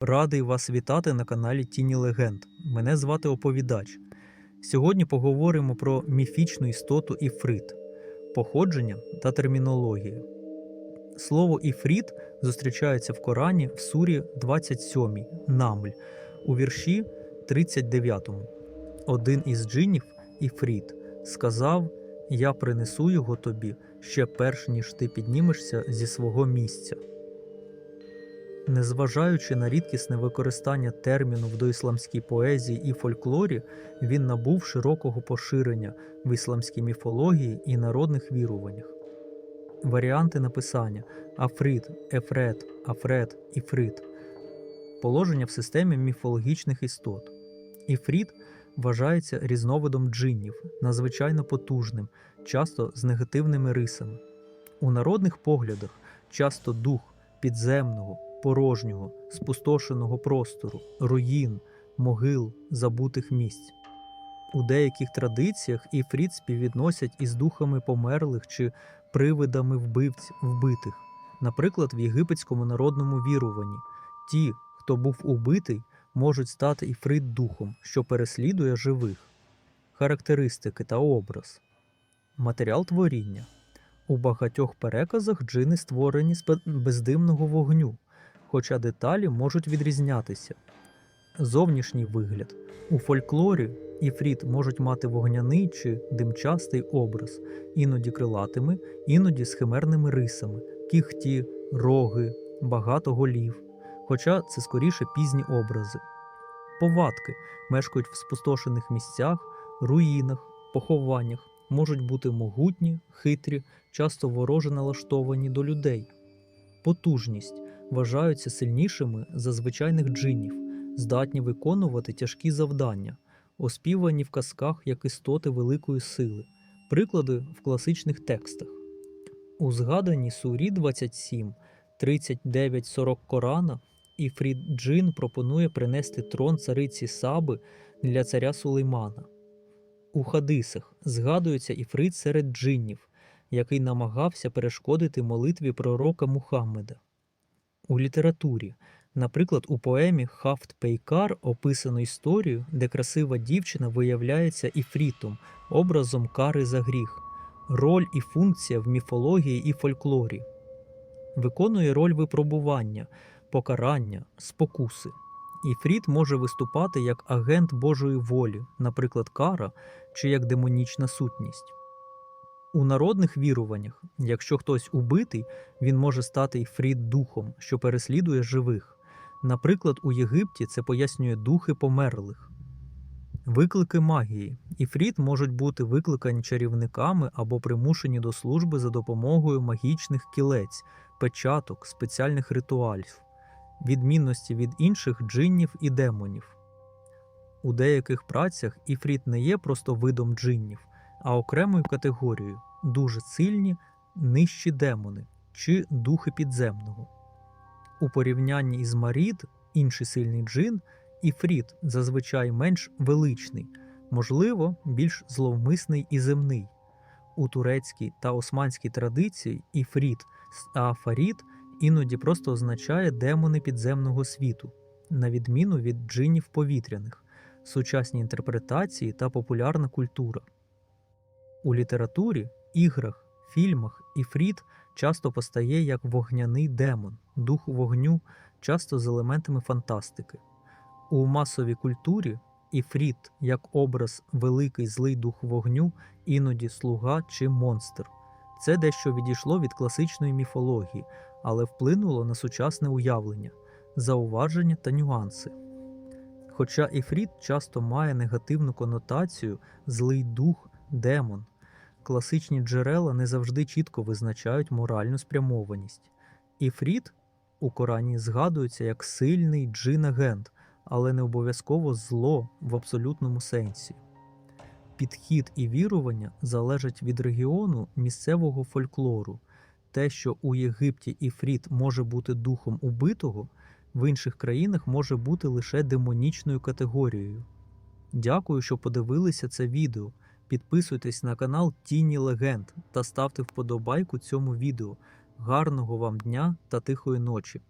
Радий вас вітати на каналі Тіні Легенд. Мене звати Оповідач. Сьогодні поговоримо про міфічну істоту Іфрит, походження та термінологію. Слово Іфрит зустрічається в Корані в сурі 27 Намль у вірші 39. Один із джинів, Іфрит, сказав: Я принесу його тобі ще перш ніж ти піднімешся зі свого місця. Незважаючи на рідкісне використання терміну в доісламській поезії і фольклорі, він набув широкого поширення в ісламській міфології і народних віруваннях. Варіанти написання Африт, Ефрет, Афрет, Іфрит положення в системі міфологічних істот. Іфрит вважається різновидом джиннів, надзвичайно потужним, часто з негативними рисами. У народних поглядах часто дух підземного, порожнього, спустошеного простору, руїн, могил, забутих місць. У деяких традиціях іфріт співвідносять із духами померлих чи привидами вбивць вбитих. Наприклад, в єгипетському народному віруванні ті, хто був убитий, можуть стати іфрит духом, що переслідує живих. Характеристики та образ. Матеріал творіння. У багатьох переказах джини створені з бездимного вогню, хоча деталі можуть відрізнятися. Зовнішній вигляд. У фольклорі іфріт можуть мати вогняний чи димчастий образ, іноді крилатими, іноді з химерними рисами, кіхті, роги, багато голів. Хоча це скоріше пізні образи. Повадки мешкають в спустошених місцях, руїнах, похованнях, можуть бути могутні, хитрі, часто вороже налаштовані до людей. Потужність вважаються сильнішими за звичайних джинів, здатні виконувати тяжкі завдання, оспівані в казках як істоти великої сили, приклади в класичних текстах. У згаданій сурі 27, 39-40 Корана Іфрід Джин пропонує принести трон цариці Саби для царя Сулеймана. У хадисах згадується Іфрит серед джиннів, який намагався перешкодити молитві пророка Мухаммеда. У літературі, наприклад, у поемі Хафт Пейкар описано історію, де красива дівчина виявляється іфрітом, образом кари за гріх, роль і функція в міфології і фольклорі. Виконує роль випробування, покарання, спокуси. Іфріт може виступати як агент Божої волі, наприклад, кара, чи як демонічна сутність. У народних віруваннях, якщо хтось убитий, він може стати іфріт духом, що переслідує живих. Наприклад, у Єгипті це пояснює духи померлих. Виклики магії. Іфріт можуть бути викликані чарівниками або примушені до служби за допомогою магічних кілець, печаток, спеціальних ритуалів, відмінності від інших джиннів і демонів. У деяких працях іфріт не є просто видом джиннів, а окремою категорією дуже сильні нижчі демони чи духи підземного. У порівнянні із Марід, інший сильний джин, іфріт зазвичай менш величний, можливо, більш зловмисний і земний. У турецькій та османській традиції іфріт а фарід іноді просто означає демони підземного світу, на відміну від джинів повітряних, сучасні інтерпретації та популярна культура. У літературі, іграх, фільмах іфріт часто постає як вогняний демон, дух вогню, часто з елементами фантастики. У масовій культурі іфріт як образ великий злий дух вогню, іноді слуга чи монстр. Це дещо відійшло від класичної міфології, але вплинуло на сучасне уявлення, зауваження та нюанси. Хоча іфріт часто має негативну конотацію злий дух, демон, класичні джерела не завжди чітко визначають моральну спрямованість. Іфріт у Корані згадується як сильний джин-агент, але не обов'язково зло в абсолютному сенсі. Підхід і вірування залежать від регіону місцевого фольклору. Те, що у Єгипті іфріт може бути духом убитого, в інших країнах може бути лише демонічною категорією. Дякую, що подивилися це відео. Підписуйтесь на канал Тіні Легенд та ставте вподобайку цьому відео. Гарного вам дня та тихої ночі!